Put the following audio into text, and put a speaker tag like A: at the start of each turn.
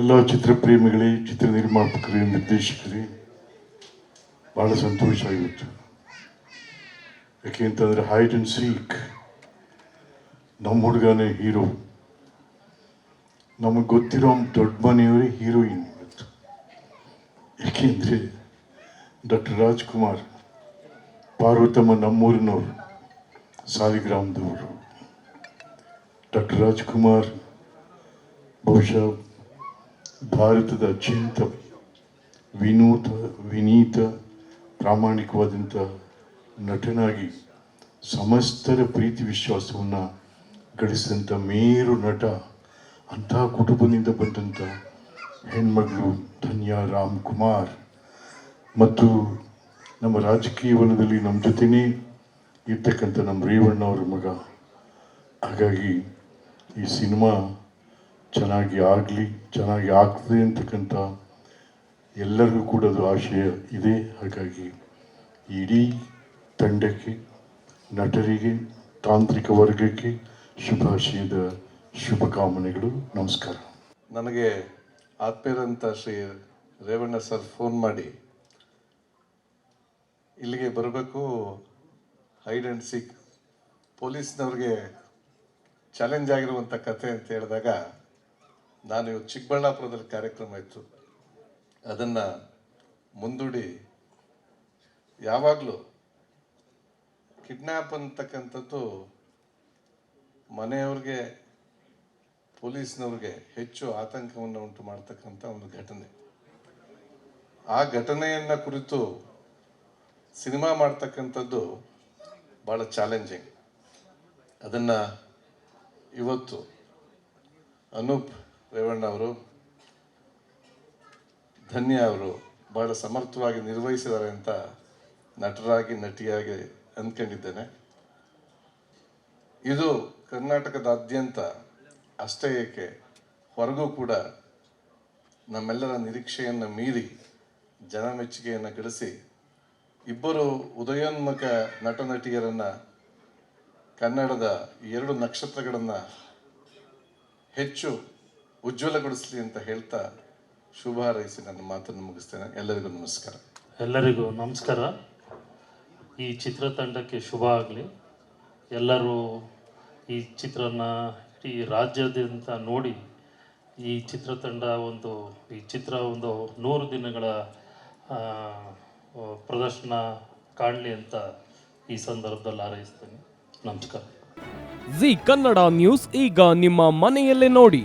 A: ಎಲ್ಲ ಚಿತ್ರಪ್ರೇಮಿಗಳೇ, ಚಿತ್ರ ನಿರ್ಮಾಪಕರೇ, ನಿರ್ದೇಶಕರೇ ಭಾಳ ಸಂತೋಷ ಆಗಿತ್ತು ಯಾಕೆ ಅಂತಂದರೆ ಹೈಟ್ ಅಂಡ್ ಸೀಕ್ ನಮ್ಮ ಹುಡುಗನೇ ಹೀರೋ ನಮಗೆ ಗೊತ್ತಿರೋ ದೊಡ್ಡ ಮನೆಯವರೇ ಹೀರೋಯಿನ್ ಇವತ್ತು. ಯಾಕೆಂದರೆ ಡಾಕ್ಟರ್ ರಾಜ್ಕುಮಾರ್, ಪಾರ್ವತಮ್ಮ ನಮ್ಮೂರಿನವರು, ಸಾಲಿಗ್ರಾಮದವರು. ಡಾಕ್ಟರ್ ರಾಜ್ಕುಮಾರ್ ಬಹುಶಃ ಭಾರತದ ಅತ್ಯಂತ ವಿನೂತ, ವಿನೀತ ಪ್ರಾಮಾಣಿಕವಾದಂಥ ನಟನಾಗಿ ಸಮಸ್ತರ ಪ್ರೀತಿ ವಿಶ್ವಾಸವನ್ನು ಗಳಿಸಿದಂಥ ಮೇರು ನಟ ಅಂತಹ ಕುಟುಂಬದಿಂದ ಬಂದಂಥ ಹೆಣ್ಮಗಳು ಧನ್ಯಾ ರಾಮ್ ಕುಮಾರ್. ಮತ್ತು ನಮ್ಮ ರಾಜಕೀಯ ವಲಯದಲ್ಲಿ ನಮ್ಮ ಜೊತೆನೇ ಇರ್ತಕ್ಕಂಥ ನಮ್ಮ ರೇವಣ್ಣ ಅವರ ಮಗ. ಹಾಗಾಗಿ ಈ ಸಿನಿಮಾ ಚೆನ್ನಾಗಿ ಆಗಲಿ, ಚೆನ್ನಾಗಿ ಆಗ್ತದೆ ಅಂತಕ್ಕಂಥ ಎಲ್ಲರಿಗೂ ಕೂಡ ಅದು ಆಶಯ ಇದೆ. ಹಾಗಾಗಿ ಇಡೀ ತಂಡಕ್ಕೆ, ನಟರಿಗೆ, ತಾಂತ್ರಿಕ ವರ್ಗಕ್ಕೆ ಶುಭಾಶಯದ ಶುಭಕಾಮನೆಗಳು. ನಮಸ್ಕಾರ.
B: ನನಗೆ ಆತ್ಮೀಯರಂತ ಶ್ರೀ ರೇವಣ್ಣ ಸರ್ ಫೋನ್ ಮಾಡಿ, ಇಲ್ಲಿಗೆ ಬರಬೇಕು ಹೈಡ್ ಆ್ಯಂಡ್ ಸಿಕ್ ಪೊಲೀಸ್ನವ್ರಿಗೆ ಚಾಲೆಂಜ್ ಆಗಿರುವಂಥ ಕತೆ ಅಂತ ಹೇಳಿದಾಗ ನಾನು ಇವತ್ತು ಚಿಕ್ಕಬಳ್ಳಾಪುರದಲ್ಲಿ ಕಾರ್ಯಕ್ರಮ ಇತ್ತು. ಅದನ್ನು ಮುಂದೂಡಿ ಯಾವಾಗಲೂ ಕಿಡ್ನ್ಯಾಪ್ ಅಂತಕ್ಕಂಥದ್ದು ಮನೆಯವ್ರಿಗೆ, ಪೊಲೀಸ್ನವ್ರಿಗೆ ಹೆಚ್ಚು ಆತಂಕವನ್ನು ಉಂಟು ಮಾಡ್ತಕ್ಕಂಥ ಒಂದು ಘಟನೆ. ಆ ಘಟನೆಯನ್ನ ಕುರಿತು ಸಿನಿಮಾ ಮಾಡ್ತಕ್ಕಂಥದ್ದು ಭಾಳ ಚಾಲೆಂಜಿಂಗ್. ಅದನ್ನ ಇವತ್ತು ಅನೂಪ್ ರೇವಣ್ಣ ಅವರು ಧನ್ಯ ಅವರು ಬಹಳ ಸಮರ್ಥವಾಗಿ ನಿರ್ವಹಿಸಿದ್ದಾರೆ ಅಂತ ನಟರಾಗಿ, ನಟಿಯಾಗಿ ಅಂದ್ಕೊಂಡಿದ್ದೇನೆ. ಇದು ಕರ್ನಾಟಕದಾದ್ಯಂತ ಅಷ್ಟೇ ಏಕೆ, ಹೊರಗೂ ಕೂಡ ನಮ್ಮೆಲ್ಲರ ನಿರೀಕ್ಷೆಯನ್ನು ಮೀರಿ ಜನ ಮೆಚ್ಚುಗೆಯನ್ನು ಗಳಿಸಿ ಇಬ್ಬರು ಉದಯೋನ್ಮುಖ ನಟ ನಟಿಯರನ್ನು ಕನ್ನಡದ ಎರಡು ನಕ್ಷತ್ರಗಳನ್ನು ಹೆಚ್ಚು ಉಜ್ವಲಗೊಳಿಸಲಿ ಅಂತ ಹೇಳ್ತಾ ಶುಭ ಹಾರೈಸಿ ನನ್ನ ಮಾತನ್ನು ಮುಗಿಸ್ತೇನೆ. ಎಲ್ಲರಿಗೂ ನಮಸ್ಕಾರ.
C: ಎಲ್ಲರಿಗೂ ನಮಸ್ಕಾರ. ಈ ಚಿತ್ರತಂಡಕ್ಕೆ ಶುಭ ಆಗಲಿ. ಎಲ್ಲರೂ ಈ ಚಿತ್ರನ ಈ ರಾಜ್ಯಾದ್ಯಂತ ನೋಡಿ ಈ ಚಿತ್ರತಂಡ ಒಂದು ಈ ಚಿತ್ರ ಒಂದು ನೂರು ದಿನಗಳ ಪ್ರದರ್ಶನ ಕಾಣಲಿ ಅಂತ ಈ ಸಂದರ್ಭದಲ್ಲಿ ಹಾರೈಸ್ತೇನೆ. ನಮಸ್ಕಾರ.
D: ಜಿ ಕನ್ನಡ ನ್ಯೂಸ್ ಈಗ ನಿಮ್ಮ ಮನೆಯಲ್ಲೇ ನೋಡಿ.